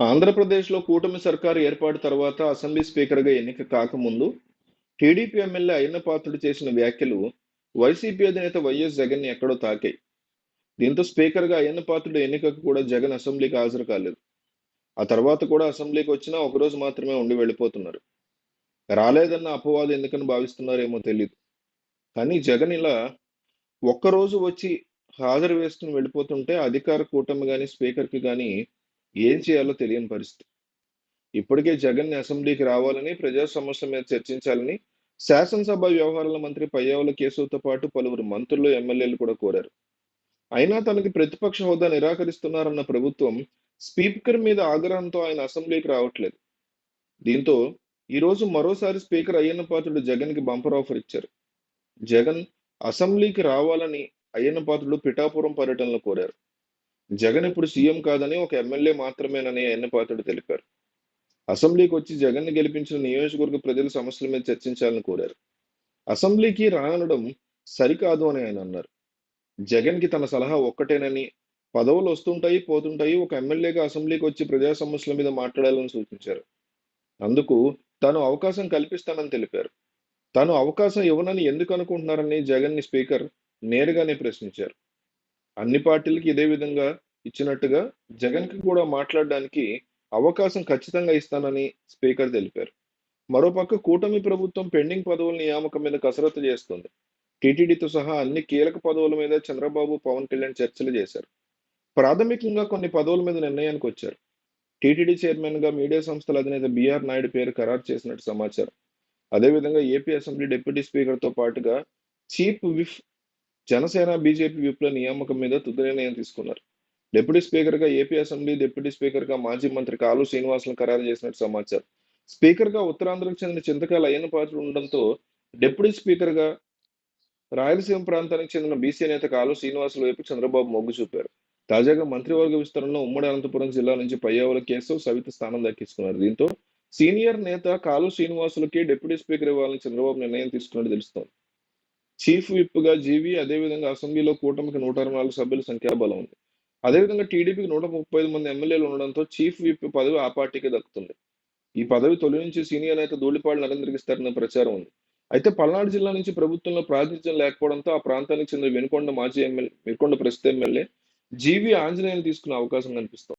ఆంధ్రప్రదేశ్లో కూటమి సర్కారు ఏర్పాటు తర్వాత అసెంబ్లీ స్పీకర్గా ఎన్నిక కాకముందు టీడీపీ ఎమ్మెల్యే అయ్యన్న పాత్రుడు చేసిన వ్యాఖ్యలు వైసీపీ అధినేత వైఎస్ జగన్ ఎక్కడో తాకాయి. దీంతో స్పీకర్గా అయ్యన్న పాత్రుడు ఎన్నికకు కూడా జగన్ అసెంబ్లీకి హాజరు కాలేదు. ఆ తర్వాత కూడా అసెంబ్లీకి వచ్చినా ఒకరోజు మాత్రమే ఉండి వెళ్ళిపోతున్నారు. రాలేదన్న అపవాదం ఎందుకని భావిస్తున్నారేమో తెలియదు కానీ జగన్ ఇలా ఒక్కరోజు వచ్చి హాజరు వేసుకుని వెళ్ళిపోతుంటే అధికార కూటమి కానీ స్పీకర్కి కానీ ఏం చేయాలో తెలియని పరిస్థితి. ఇప్పటికే జగన్ అసెంబ్లీకి రావాలని ప్రజా సమస్యల మీద చర్చించాలని శాసనసభ వ్యవహారాల మంత్రి పయ్యావుల కేశవ్తో పాటు పలువురు మంత్రులు ఎమ్మెల్యేలు కూడా కోరారు. అయినా తనకి ప్రతిపక్ష హోదా నిరాకరిస్తున్నారన్న ప్రభుత్వం స్పీకర్ మీద ఆగ్రహంతో ఆయన అసెంబ్లీకి రావట్లేదు. దీంతో ఈరోజు మరోసారి స్పీకర్ అయ్యన్న పాత్రుడు జగన్కి బంపర్ ఆఫర్ ఇచ్చారు. జగన్ అసెంబ్లీకి రావాలని అయ్యన్న పాత్రుడు పిఠాపురం పర్యటనలో కోరారు. జగన్ ఇప్పుడు సీఎం కాదని ఒక ఎమ్మెల్యే మాత్రమేనని అయ్యన్న తెలిపారు. అసెంబ్లీకి వచ్చి జగన్ని గెలిపించిన నియోజకవర్గ ప్రజల సమస్యల మీద చర్చించాలని కోరారు. అసెంబ్లీకి రానడం సరికాదు అని ఆయన అన్నారు. జగన్కి తన సలహా ఒక్కటేనని పదవులు వస్తుంటాయి పోతుంటాయి ఒక ఎమ్మెల్యేగా అసెంబ్లీకి వచ్చి ప్రజా సమస్యల మీద మాట్లాడాలని సూచించారు. అందుకు తాను అవకాశం కల్పిస్తానని తెలిపారు. తాను అవకాశం ఇవ్వనని ఎందుకు అనుకుంటున్నారని జగన్ని స్పీకర్ నేరుగానే ప్రశ్నించారు. అన్ని పార్టీలకి ఇదే విధంగా ఇచ్చినట్టుగా జగన్కి కూడా మాట్లాడడానికి అవకాశం ఖచ్చితంగా ఇస్తానని స్పీకర్ తెలిపారు. మరోపక్క కూటమి ప్రభుత్వం పెండింగ్ పదవుల నియామకం మీద కసరత్తు చేస్తుంది. టీటీడీతో సహా అన్ని కీలక పదవుల మీద చంద్రబాబు పవన్ కళ్యాణ్ చర్చలు చేశారు. ప్రాథమికంగా కొన్ని పదవుల మీద నిర్ణయానికి వచ్చారు. టీటీడీ చైర్మన్గా మీడియా సంస్థల అధినేత బిఆర్ నాయుడు పేరు ఖరారు చేసినట్టు సమాచారం. అదేవిధంగా ఏపీ అసెంబ్లీ డిప్యూటీ స్పీకర్తో పాటుగా చీఫ్ విఫ్ జనసేన బీజేపీ విప్ల నియామకం మీద తుది నిర్ణయం తీసుకున్నారు. డిప్యూటీ స్పీకర్గా ఏపీ అసెంబ్లీ డిప్యూటీ స్పీకర్గా మాజీ మంత్రి కాలు శ్రీనివాసులను ఖరారు చేసినట్టు సమాచారం. స్పీకర్గా ఉత్తరాంధ్రకు చెందిన చింతకాల అయ్యన్న పాత్ర ఉండడంతో డిప్యూటీ స్పీకర్గా రాయలసీమ ప్రాంతానికి చెందిన బీసీ నేత కాలు శ్రీనివాసుల వైపు చంద్రబాబు మొగ్గు చూపారు. తాజాగా మంత్రివర్గ విస్తరణలో ఉమ్మడి అనంతపురం జిల్లా నుంచి పయ్యావుల కేశవ్ సవిత స్థానం దక్కించుకున్నారు. దీంతో సీనియర్ నేత కాలు శ్రీనివాసులకి డిప్యూటీ స్పీకర్ ఇవ్వాలని చంద్రబాబు నిర్ణయం తీసుకున్నట్టు తెలుస్తోంది. చీఫ్ విప్గా జీవి అదేవిధంగా అసెంబ్లీలో కూటమికి నూట అరవై నాలుగు సభ్యుల సంఖ్యాబలం ఉంది అదేవిధంగా టీడీపీకి నూట ముప్పై ఐదు మంది ఎమ్మెల్యేలు ఉండడంతో చీఫ్ విప్ పదవి ఆ పార్టీకి దక్కుతుంది. ఈ పదవి తొలి నుంచి సీనియర్ నేత ధూళిపాడు నరేంద్రకి ఇస్తారనే ప్రచారం ఉంది. అయితే పల్నాడు జిల్లా నుంచి ప్రభుత్వంలో ప్రాతినిధ్యం లేకపోవడంతో ఆ ప్రాంతానికి చెందిన వెనుకొండ మాజీ ఎమ్మెల్యే వెనుకొండ ప్రస్తుత ఎమ్మెల్యే జీవి ఆంజనేయులు తీసుకునే అవకాశం కనిపిస్తోంది.